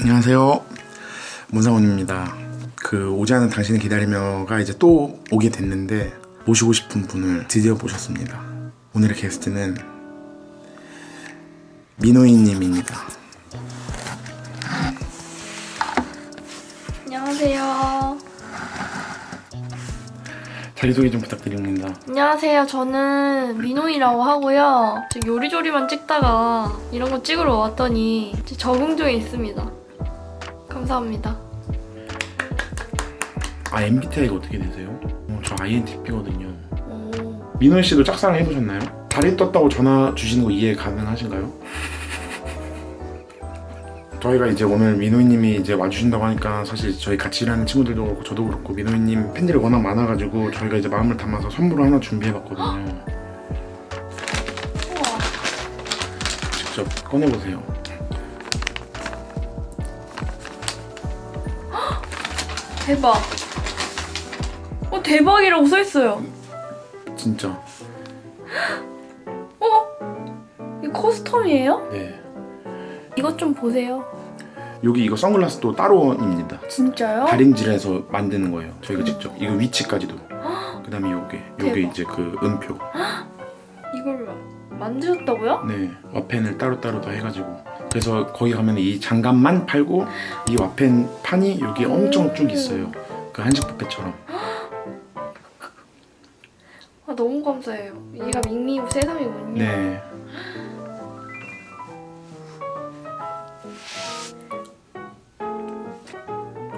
안녕하세요. 문상훈입니다. 그 오지 않은 당신을 기다리며가 이제 또 오게 됐는데 모시고 싶은 분을 드디어 모셨습니다. 오늘의 게스트는 민호이님입니다. 안녕하세요. 자기소개 좀 부탁드립니다. 안녕하세요. 저는 민호이라고 하고요. 저 요리조리만 찍다가 이런 거 찍으러 왔더니 적응 중에 있습니다. 감사합니다. 아 MBTI가 어떻게 되세요? 어, 저 INTP거든요. 오, 민호이 씨도 짝사랑 해보셨나요? 다리 떴다고 전화 주시는 거 이해 가능하신가요? 저희가 이제 오늘 민호이님이 이제 와주신다고 하니까 사실 저희 같이 일하는 친구들도 그렇고 저도 그렇고 민호이님 팬들이 워낙 많아가지고 저희가 이제 마음을 담아서 선물을 하나 준비해봤거든요. 직접 꺼내보세요. 대박. 어, 대박이라고 써있어요. 진짜. 어? 이거 커스텀이에요? 네. 이것 좀 보세요. 여기 이거 선글라스도 따로입니다. 진짜요? 다림질해서 만드는 거예요. 저희가 직접. 이거 위치까지도. 그다음에 요게 요게 대박. 이제 그 은표. 이걸 만드셨다고요? 네, 와펜을 따로따로 다 해가지고 그래서 거기 가면 이 장갑만 팔고 이 와펜 판이 여기 엄청 쭉 있어요 그 한식 뷔페처럼 아, 너무 감사해요. 얘가 밍밍 세상이군요. 네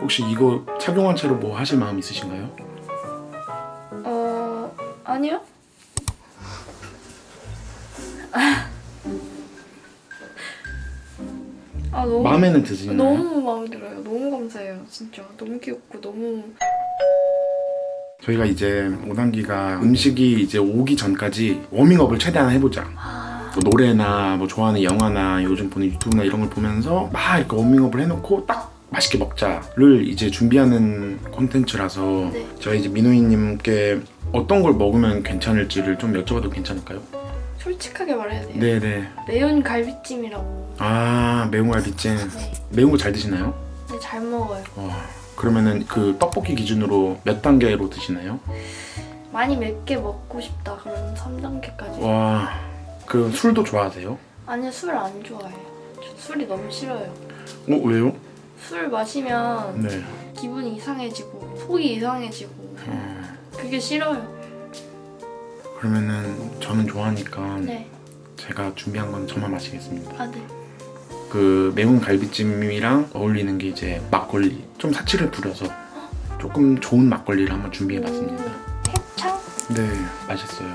혹시 이거 착용한 채로 뭐 하실 마음 있으신가요? 어, 아니요. 아 너무 마음에는 드시나요? 너무 마음에 들어요. 너무 감사해요. 진짜 너무 귀엽고 너무 저희가 이제 5단기가 음식이 이제 오기 전까지 워밍업을 최대한 해보자 아, 뭐 노래나 뭐 좋아하는 영화나 요즘 보는 유튜브나 이런 걸 보면서 막 이렇게 워밍업을 해놓고 딱 맛있게 먹자를 이제 준비하는 콘텐츠라서 네. 저희 이제 민호이님께 어떤 걸 먹으면 괜찮을지를 좀 여쭤봐도 괜찮을까요? 솔직하게 말해야 돼요. 네네. 매운 갈비찜이라고. 아 매운 갈비찜. 네, 매운 거 잘 드시나요? 네, 잘 먹어요. 와 그러면은 그 떡볶이 기준으로 몇 단계로 드시나요? 많이 맵게 먹고 싶다 그러면 3단계까지. 와. 그 술도 좋아하세요? 아니요 술 안 좋아해요. 저 술이 너무 싫어요. 어 왜요? 술 마시면 네. 기분이 이상해지고 속이 이상해지고 어, 그게 싫어요. 그러면은 저는 좋아하니까 네. 제가 준비한 건 저만 마시겠습니다. 아 네. 그 매운 갈비찜이랑 어울리는 게 이제 막걸리 좀 사치를 부려서 조금 좋은 막걸리를 한번 준비해봤습니다. 해창? 네 맛있어요.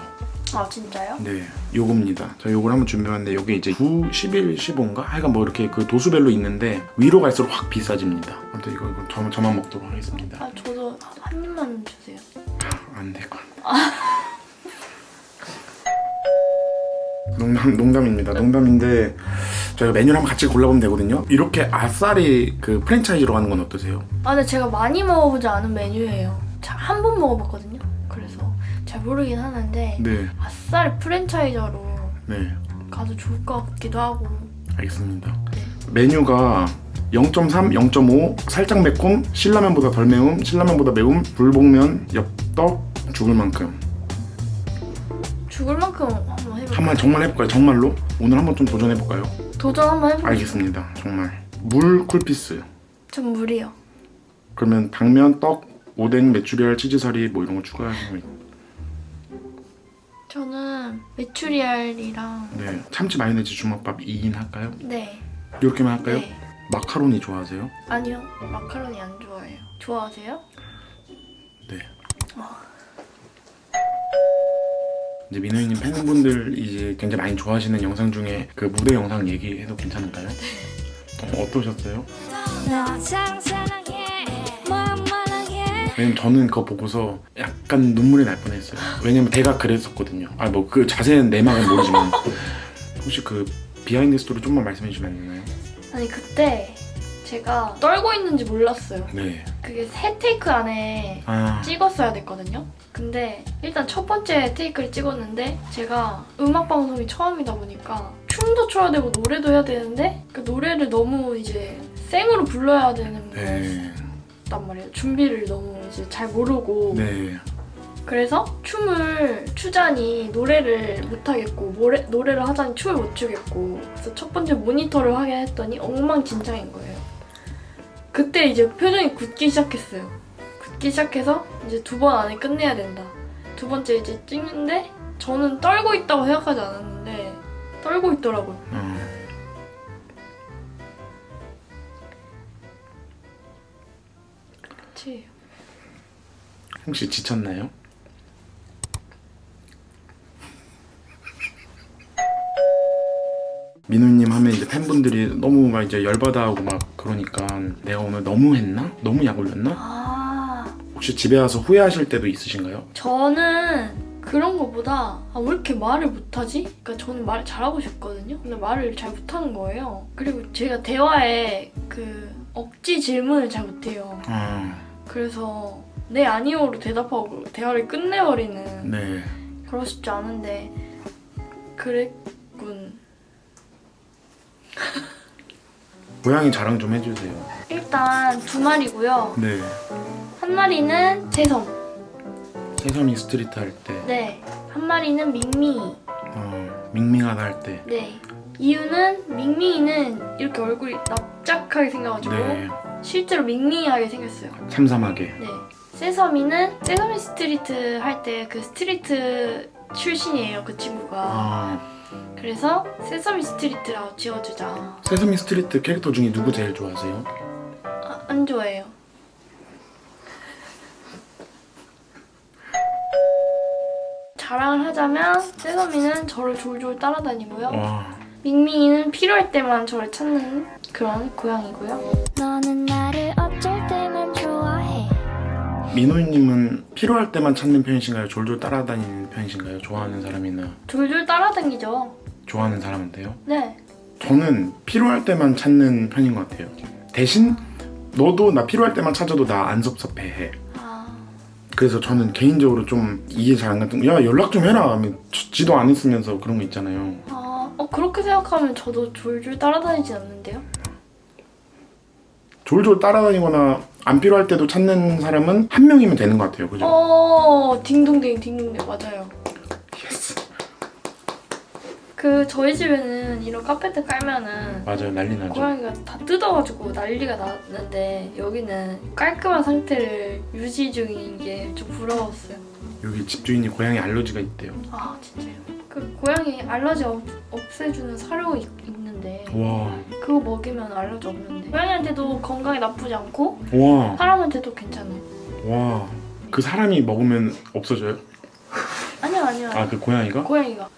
아 진짜요? 네 요겁니다. 저 요걸 한번 준비해봤는데 요게 이제 9, 11, 15인가? 하여간 뭐 이렇게 그 도수별로 있는데 위로 갈수록 확 비싸집니다. 아무튼 이거, 이거 저, 저만 먹도록 하겠습니다. 아 저도 한 입만 주세요. 안 될 것 같아. 농담 농담입니다. 농담인데 저희가 메뉴를 한번 같이 골라보면 되거든요. 이렇게 아싸리 그 프랜차이즈로 가는 건 어떠세요? 아 근데 제가 많이 먹어보지 않은 메뉴예요. 한 번 먹어봤거든요. 그래서 잘 모르긴 하는데 네, 아싸리 프랜차이저로 네, 가도 좋을 것 같기도 하고. 알겠습니다. 네. 메뉴가 0.3, 0.5, 살짝 매콤, 신라면보다 덜 매움, 신라면보다 매움, 불복면, 엽떡, 죽을 만큼. 죽을 만큼 한번 정말 해볼까요? 정말로? 오늘 한번 좀 도전해볼까요? 도전 한번 해볼까요? 알겠습니다. 정말. 물 쿨피스. 전 물이요. 그러면 당면, 떡, 오뎅, 메추리알, 치즈사리 뭐 이런 거 추가하시면 저는 메추리알이랑 네 참치 마요네즈 주먹밥 2인 할까요? 네. 이렇게만 할까요? 네. 마카로니 좋아하세요? 아니요. 마카로니 안 좋아해요. 좋아하세요? 네. 이제 민호이님 팬분들 이제 굉장히 많이 좋아하시는 영상 중에 그 무대 영상 얘기해도 괜찮을까요? 어, 어떠셨어요? 너참 사랑해 만만하게 왜냐면 저는 그거 보고서 약간 눈물이 날 뻔했어요. 왜냐면 대가 그랬었거든요. 아 뭐 그 자세한 내막은 모르지만 혹시 그 비하인드 스토리 좀만 말씀해 주시면 안 되나요? 아니 그때 제가 떨고 있는지 몰랐어요. 네. 그게 세 테이크 안에 아 찍었어야 됐거든요. 근데 일단 첫 번째 테이크를 찍었는데 제가 음악 방송이 처음이다 보니까 춤도 춰야 되고 노래도 해야 되는데 그 노래를 너무 이제 생으로 불러야 되는 네. 거였단 말이에요. 준비를 너무 이제 잘 모르고 네. 그래서 춤을 추자니 노래를 못 하겠고 노래, 노래를 하자니 춤을 못 추겠고 그래서 첫 번째 모니터를 하게 했더니 엉망진창인 거예요. 그때 이제 표정이 굳기 시작했어요. 굳기 시작해서 이제 두 번 안에 끝내야 된다. 두 번째 이제 찍는데 저는 떨고 있다고 생각하지 않았는데 떨고 있더라고요. 어. 그치. 혹시 지쳤나요? 민우님 하면 이제 팬분들이 너무 막 이제 열받아하고 막 그러니까 내가 오늘 너무 했나? 너무 약 올렸나? 아 혹시 집에 와서 후회하실 때도 있으신가요? 저는 그런 거보다 아, 왜 이렇게 말을 못하지? 그러니까 저는 말을 잘하고 싶거든요. 근데 말을 잘 못하는 거예요. 그리고 제가 대화에 그 억지 질문을 잘 못해요. 아, 그래서 네 아니오로 대답하고 대화를 끝내버리는 네. 그러고 싶지 않은데 그랬군. 고양이 자랑 좀 해주세요. 일단 두 마리고요. 네. 한 마리는 재성. 세서미 스트리트 할 때, 네. 한 마리는 밍밍이. 어, 밍밍하다 할 때. 네. 이유는 밍밍이는 이렇게 얼굴이 납작하게 생겨가지고 네. 실제로 밍밍하게 생겼어요. 참삼하게. 네. 세서미는 세서미 스트리트 할 때 그 스트리트 출신이에요. 그 친구가. 아, 그래서 세서미 스트리트라고 지어주자. 세서미 스트리트 캐릭터 중에 누구 제일 좋아하세요? 아, 안 좋아해요. 자랑을 하자면 세서미는 저를 졸졸 따라다니고요. 와, 밍밍이는 필요할 때만 저를 찾는 그런 고양이고요. 너는 나를 어쩔 민호님은 필요할 때만 찾는 편이신가요? 졸졸 따라다니는 편이신가요? 좋아하는 사람이나 졸졸 따라다니죠. 좋아하는 사람한테요? 네. 저는 필요할 때만 찾는 편인 것 같아요. 대신 너도 나 필요할 때만 찾아도 나 안 섭섭해해. 아, 그래서 저는 개인적으로 좀 이해 잘 안 갔던 야 연락 좀 해라 하면 지- 지도 안 했으면서 그런 거 있잖아요. 아, 어, 그렇게 생각하면 저도 졸졸 따라다니진 않는데요. 졸졸 따라다니거나 안 필요할 때도 찾는 사람은 한 명이면 되는 것 같아요. 그죠? 어, 딩동댕 딩동댕 맞아요. 예스. 그 저희 집에는 이런 카페트 깔면은 맞아요. 난리 나죠. 고양이가 다 뜯어가지고 난리가 났는데 여기는 깔끔한 상태를 유지 중인 게 좀 부러웠어요. 여기 집주인이 고양이 알러지가 있대요. 아 진짜요? 그 고양이 알러지 없, 없애주는 사료 있, 있 는데 와, 그거 먹이면 알러지 없는데 고양이한테도 건강에 나쁘지 않고 와, 사람한테도 괜찮아요. 와. 그 사람이 먹으면 없어져요? 아니야 아니야. 아, 그 고양이가? 고양이가.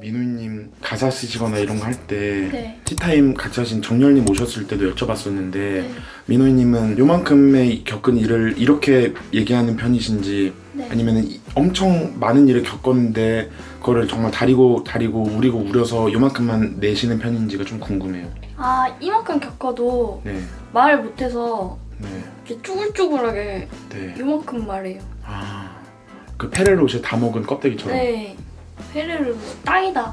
민우님 가사 쓰시거나 이런 거 할 때 네. 티타임 같이 하신 정열님 오셨을 때도 여쭤봤었는데 네. 민호님은 요만큼의 겪은 일을 이렇게 얘기하는 편이신지 네. 아니면 엄청 많은 일을 겪었는데 그거를 정말 다리고 다리고 우리고 우려서 요만큼만 내시는 편인지가 좀 궁금해요. 아 이만큼 겪어도 네, 말을 못해서 네, 이렇게 쭈글쭈글하게 네. 요만큼 말해요. 아, 그 페레로시 다 먹은 껍데기처럼. 네. 페레르 땅이다.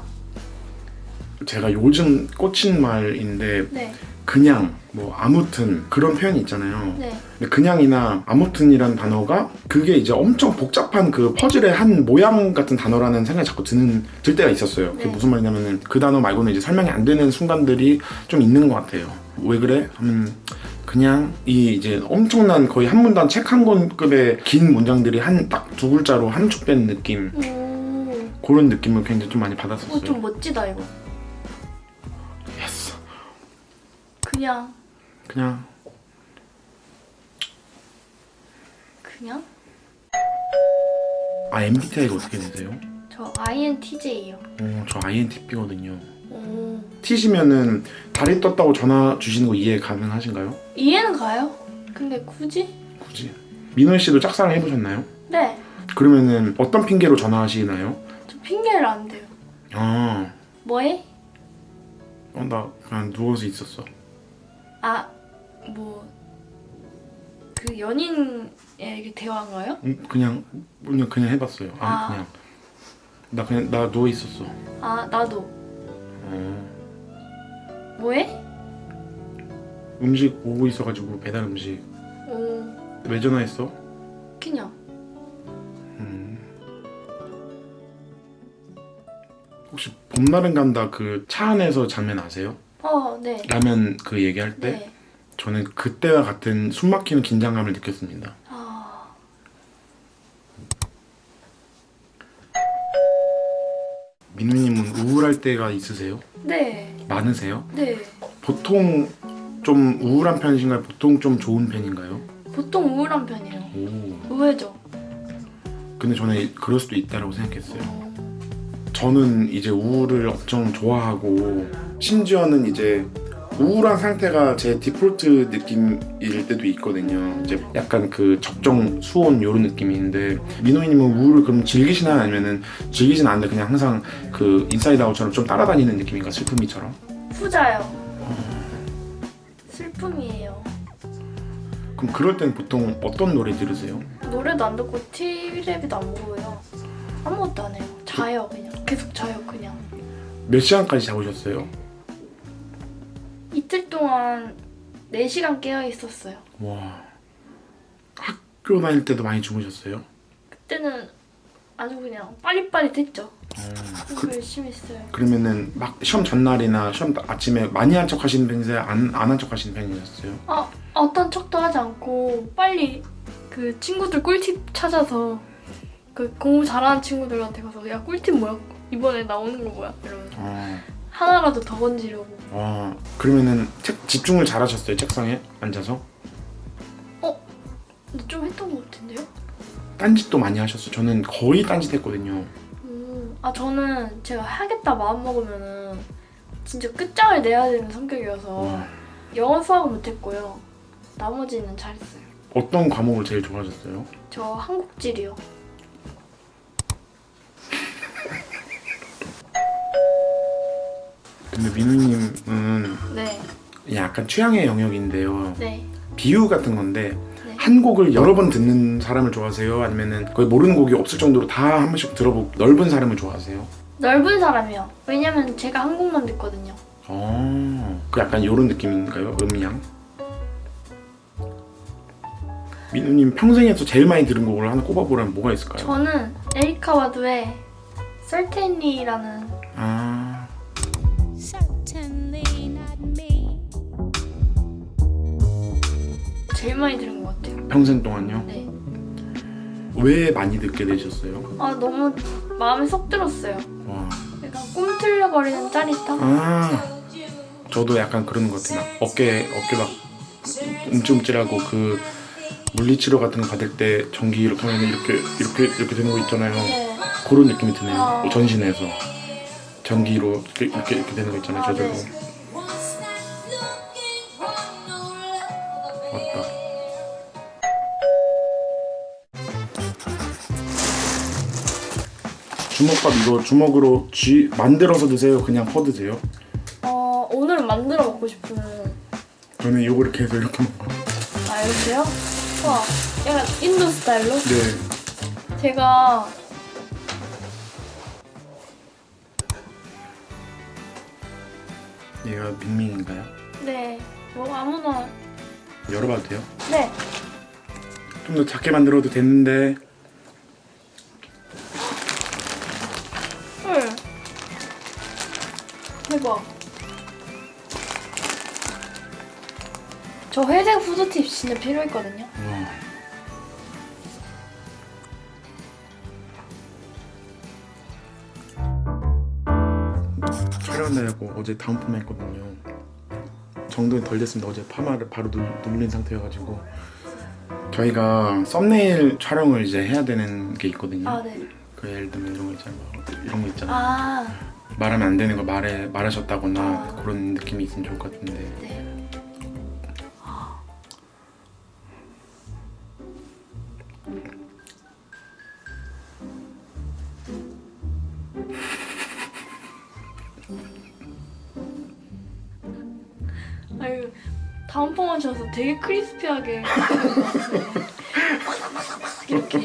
제가 요즘 꽂힌 말인데 네. 그냥 뭐 아무튼 그런 표현이 있잖아요. 네. 근데 그냥이나 아무튼이란 단어가 그게 이제 엄청 복잡한 그 퍼즐의 한 모양 같은 단어라는 생각이 자꾸 드는 들 때가 있었어요. 그게 네. 무슨 말이냐면은 그 단어 말고는 이제 설명이 안 되는 순간들이 좀 있는 것 같아요. 왜 그래? 하면 그냥 이 이제 엄청난 거의 한 문단 책 한 권급의 긴 문장들이 한 딱 두 글자로 함축된 느낌 오. 그런 느낌을 굉장히 좀 많이 어, 받았었어요. 좀 멋지다 이거. 예스. 그냥 그냥 그냥 아 MBTI가 어떻게 되세요? 저 INTJ예요. 어, 저 INTP거든요. 오. T시면은 다리 떴다고 전화 주시는 거 이해 가능하신가요? 이해는 가요. 근데 굳이? 굳이 민원 씨도 짝사랑 해보셨나요? 네. 그러면은 어떤 핑계로 전화하시나요? 저 핑계를 안 대요. 아, 뭐해? 어, 나 그냥 누워서 있었어. 아, 뭐, 그 연인 이게 대화인가요? 음, 그냥 그냥 그냥 해봤어요. 아, 아. 그냥 나 그냥 나 누워 있었어. 아 나도 어, 뭐해? 음식 오고 있어가지고 배달 음식 오 왜 전화했어? 그냥 혹시 봄날은 간다 그 차 안에서 장면 아세요? 어 네 라면 그 얘기할 때 네. 저는 그때와 같은 숨막히는 긴장감을 느꼈습니다. 아 민우님은 우울할 때가 있으세요? 네. 많으세요? 네. 보통 좀 우울한 편이신가요? 보통 좀 좋은 편인가요? 보통 우울한 편이에요. 오. 의외죠. 근데 저는 그럴 수도 있다라고 생각했어요. 어, 저는 이제 우울을 엄청 좋아하고 심지어는 이제 우울한 상태가 제 디폴트 느낌일 때도 있거든요. 이제 약간 그 적정 수온 요런 느낌인데 민호이님은 우울을 그럼 즐기시나요? 아니면은 즐기진 않는데 그냥 항상 그 인사이드 아웃처럼 좀 따라다니는 느낌인가 슬픔이처럼? 후자요. 슬픔이에요. 그럼 그럴 땐 보통 어떤 노래 들으세요? 노래도 안 듣고 TV랩도 안 보고요. 아무것도 안 해요. 자요 그냥. 계속 자요 그냥. 몇 시간까지 자보셨어요? 이틀 동안 4시간 깨어 있었어요. 와 학교 다닐 때도 많이 주무셨어요? 그때는 아주 그냥 빨리빨리 했죠. 그, 공부 열심히 했어요. 그러면은 막 시험 전날이나 시험 아침에 많이 한 척 하시는 편이세요? 안 안 한 척 하시는 편이셨어요? 아 어떤 척도 하지 않고 빨리 그 친구들 꿀팁 찾아서 그 공부 잘하는 친구들한테 가서 야 꿀팁 뭐야 이번에 나오는 거 뭐야 이러면서 아, 하나라도 더 건지려고 와 그러면은 책 집중을 잘하셨어요 책상에 앉아서? 근데 좀 했던 것 같은데요? 딴짓도 많이 하셨어요. 저는 거의 딴짓했거든요. 음, 아 저는 제가 하겠다 마음 먹으면은 진짜 끝장을 내야 되는 성격이어서 와, 영어 수학은 못했고요 나머지는 잘했어요 어떤 과목을 제일 좋아하셨어요? 저 한국지리요 근데 민우님은 네 약간 취향의 영역인데요. 네. 비유 같은 건데 네. 한 곡을 여러 번 듣는 사람을 좋아하세요? 아니면은 거의 모르는 곡이 없을 정도로 다 한 번씩 들어보고 넓은 사람을 좋아하세요? 넓은 사람이요 왜냐면 제가 한국만 듣거든요 어, 그 약간 이런 느낌인가요? 음양? 민우님 평생에서 제일 많이 들은 곡을 하나 꼽아보라면 뭐가 있을까요? 저는 에리카 와드의 Certainly라는 아, 제일 많이 들은 것 같아요 평생 동안요? 네. 왜 많이 듣게 되셨어요? 아 너무 마음에 쏙 들었어요 와, 약간 꿈틀려거리는 짜릿함 아, 저도 약간 그런 것 같아요. 막 어깨 어깨 막 움찔움찔하고 그 물리치료 같은 거 받을 때 전기 이렇게 하면 이렇게 이렇게 이렇게 되는 거 있잖아요. 네. 그런 느낌이 드네요. 아. 전신에서 전기로 이렇게 이렇게, 이렇게 되는 거 있잖아요. 아, 저절로 네. 맞다. 주먹밥 이거 주먹으로 쥐 만들어서 드세요. 그냥 퍼 드세요. 어 오늘은 만들어 먹고 싶은 저는 이거 이렇게 해서 이렇게 먹어요. 아 이렇게요? 와 약간 인도 스타일로? 네. 제가 얘가 밍밍인가요? 네 뭐 아무나 열어봐도 돼요? 네 좀 더 작게 만들어도 됐는데 헐. 대박. 저 회색 후드팁 진짜 필요했거든요. 와. 촬영한다고 어제 다운펌 했거든요. 정돈이 덜 됐습니다. 어제 파마를 바로 눌, 눌린 상태여가지고 저희가 썸네일 촬영을 이제 해야 되는 게 있거든요. 아 네. 그 예를 들면 이런 거 있잖아요. 이런 거 있잖아요. 아 말하면 안 되는 거 말해 말하셨다거나 아. 그런 느낌이 있으면 좋을 것 같은데. 네. 아유 다운펌 하셔서 되게 크리스피하게. 이렇게